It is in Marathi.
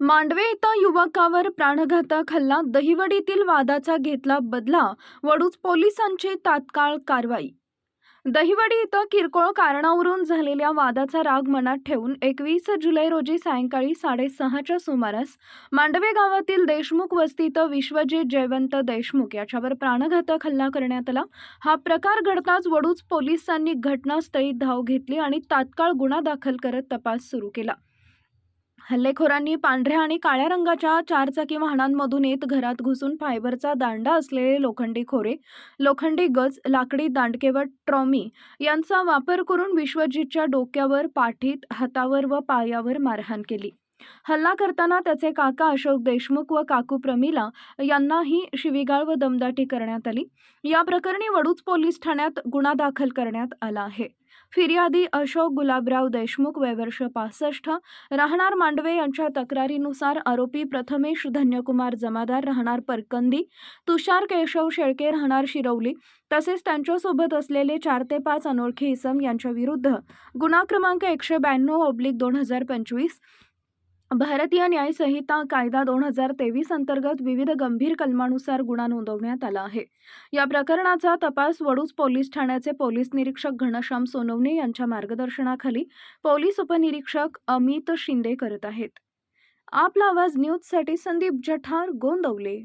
मांडवे इथं युवकावर प्राणघातक हल्ला दहिवडीतील वादाचा घेतला बदला वडूज पोलिसांची तात्काळ कारवाई. दहिवडी इथं किरकोळ कारणावरून झालेल्या वादाचा राग मनात ठेवून एकवीस जुलै रोजी सायंकाळी साडेसहाच्या सुमारास मांडवे गावातील देशमुख वस्तीत विश्वजित जयवंत देशमुख याच्यावर प्राणघातक हल्ला करण्यात आला. हा प्रकार घडताच वडूज पोलिसांनी घटनास्थळी धाव घेतली आणि तात्काळ गुन्हा दाखल करत तपास सुरू केला. हल्लेखोरांनी पांढऱ्या आणि काळ्या रंगाच्या चारचाकी वाहनांमधून येत घरात घुसून फायबरचा दांडा असलेले लोखंडी खोरे लोखंडी गज लाकडी दांडकेवट ट्रॉमी यांचा वापर करून विश्वजितच्या डोक्यावर पाठीत हातावर व पायावर मारहाण केली. हल्ला करताना त्याचे काका अशोक देशमुख व काकू प्रमिला यांनाही शिवीगाळ व दमदाटी करण्यात आली. या प्रकरणी वडूज पोलीस ठाण्यात गुन्हा दाखल करण्यात आला आहे. फिर्यादी अशोक गुलाबराव देशमुख वयवर्ष पासष्ट. राहणार मांडवे यांच्या तक्रारीनुसार आरोपी प्रथमेश धन्यकुमार जमादार राहणार परकंदी. तुषार केशव शेळके राहणार शिरवली. तसेच त्यांच्यासोबत असलेले चार ते पाच अनोळखी इसम यांच्या विरुद्ध गुन्हा क्रमांक एकशे ब्याण्णव ऑब्लिक दोन हजार पंचवीस. भारतीय न्यायसंहिता कायदा दोन हजार तेवीस अंतर्गत विविध गंभीर कलमानुसार गुन्हा नोंदवण्यात आला आहे. या प्रकरणाचा तपास वडूज पोलीस ठाण्याचे पोलीस निरीक्षक घनश्याम सोनवणे यांच्या मार्गदर्शनाखाली पोलीस उपनिरीक्षक अमित शिंदे करत आहेत. आपला आवाज न्यूजसाठी संदीप जठार गोंदवले.